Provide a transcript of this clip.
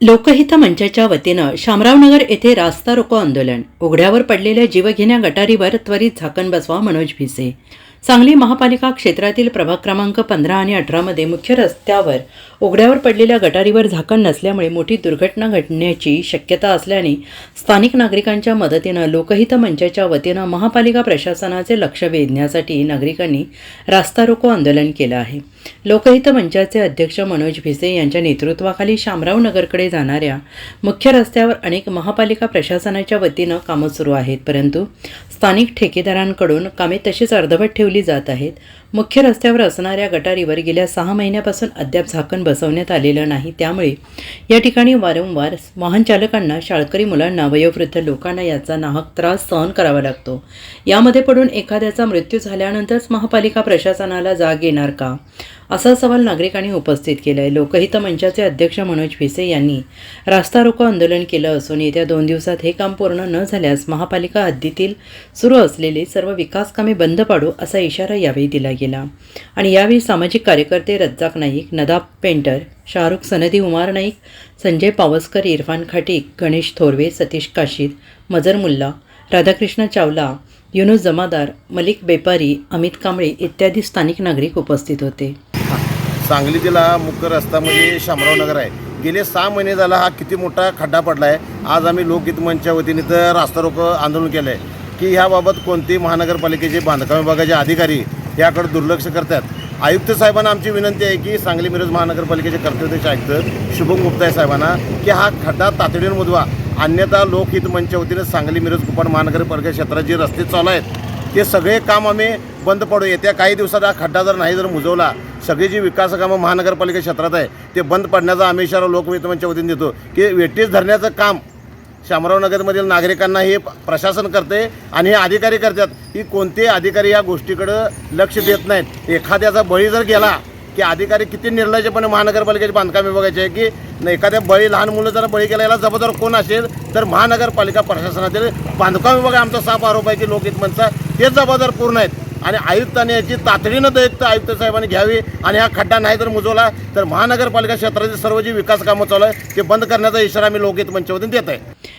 लोकहित मंचाच्या वतीनं शामरावनगर येथे रास्ता रोको आंदोलन. उघड्यावर पडलेल्या जीवघेण्या गटारीवर त्वरित झाकण बसवा मनोज भिसे. सांगली महापालिका क्षेत्रातील प्रभाग क्रमांक पंधरा आणि अठरामध्ये मुख्य रस्त्यावर उघड्यावर पडलेल्या गटारीवर झाकण नसल्यामुळे मोठी दुर्घटना घडण्याची शक्यता असल्याने स्थानिक नागरिकांच्या मदतीनं लोकहित मंचाच्या वतीनं महापालिका प्रशासनाचे लक्ष वेधण्यासाठी नागरिकांनी रास्ता रोको आंदोलन केलं आहे. लोकहित मंचाचे अध्यक्ष मनोज भिसे यांच्या नेतृत्वाखाली शामराव नगरकडे जाणाऱ्या मुख्य रस्त्यावर अनेक महापालिका प्रशासनाच्या वतीनं कामं सुरू आहेत परंतु स्थानिक ठेकेदारांकडून कामे तशीच अर्धवट ठेवली जात आहेत. मुख्य रस्त्यावर असणाऱ्या गटारीवर गेल्या सहा महिन्यापासून अद्याप झाकण बसवण्यात आलेलं नाही. त्यामुळे या ठिकाणी वारंवार वाहन चालकांना शाळकरी मुलांना वयोवृद्ध लोकांना याचा नाहक त्रास सहन करावा लागतो. यामध्ये पडून एखाद्याचा मृत्यू झाल्यानंतरच महापालिका प्रशासनाला जाग येणार का? असा सवाल नागरिकांनी उपस्थित केला आहे लोकहित मंचाचे अध्यक्ष मनोज भिसे यांनी रास्ता रोको आंदोलन केलं असून येत्या दोन दिवसात हे काम पूर्ण न झाल्यास महापालिका हद्दीतील सुरू असलेली सर्व विकास कामे बंद पाडू असा इशारा यावेळी दिला गेला. आणि यावेळी सामाजिक कार्यकर्ते रज्जाक नाईक नदाब पेंटर शाहरुख सनदी उमार नाईक संजय पावसकर इरफान खाटीक गणेश थोरवे सतीश काशीद मजर मुल्ला राधाकृष्ण चावला युनुस जमादार मलिक बेपारी अमित कांबळे इत्यादी स्थानिक नागरिक उपस्थित होते. सांगली जिल्हा मुख्य रस्ता म्हणजे शामराव नगर आहे. गेले सहा महिने झाला हा किती मोठा खड्डा पडला आहे आज आम्ही लोकहित मंचच्या वतीने तर रास्ता रोको आंदोलन केलं आहे की ह्याबाबत कोणती महानगरपालिकेचे बांधकाम विभागाचे अधिकारी याकडे दुर्लक्ष करतात. आयुक्त साहेबांना आमची विनंती आहे की सांगली मिरज महानगरपालिकेचे कर्तव्याचे आयुक्त शुभम गुप्ता साहेबांना की हा खड्डा तातडीने मुदवा अन्यथा लोकहित मंचच्या वतीनं सांगली मिरज कुपवाड महानगरपालिका क्षेत्रात जे रस्ते चालू आहेत ते सगळे काम आम्ही बंद पडू येत्या काही दिवसात हा खड्डा जर नाही जर मुजवला सगळी जी विकास कामं महानगरपालिका क्षेत्रात आहे ते बंद पडण्याचा आम्ही इशारा लोकवितमनच्या वतीने देतो. की वेटीस धरण्याचं काम शामराव नगरमधील नागरिकांना हे प्रशासन करते आणि हे अधिकारी करतात की कोणते अधिकारी या गोष्टीकडं लक्ष देत नाहीत. एखाद्याचा बळी जर गेला की अधिकारी किती निर्लज्जपणे महानगरपालिकेचे बांधकाम विभागाचे आहे की एखाद्या बळी लहान मुलं जर बळी गेला याला जबाबदार कोण असेल? तर महानगरपालिका प्रशासनातील बांधकाम विभाग आमचा साफ आरोप आहे की लोकहितमनचा ते जबाबदार पूर्ण आहेत. आणि आयुक्तांनी याची तातडीनं दयुक्त आयुक्त साहेबांनी घ्यावी आणि हा खड्डा नाही जर मुजवला तर महानगरपालिका क्षेत्रातील सर्व जी विकास कामं चालू आहे ते बंद करण्याचा इशारा आम्ही लोकहित मंचावरून देत आहे.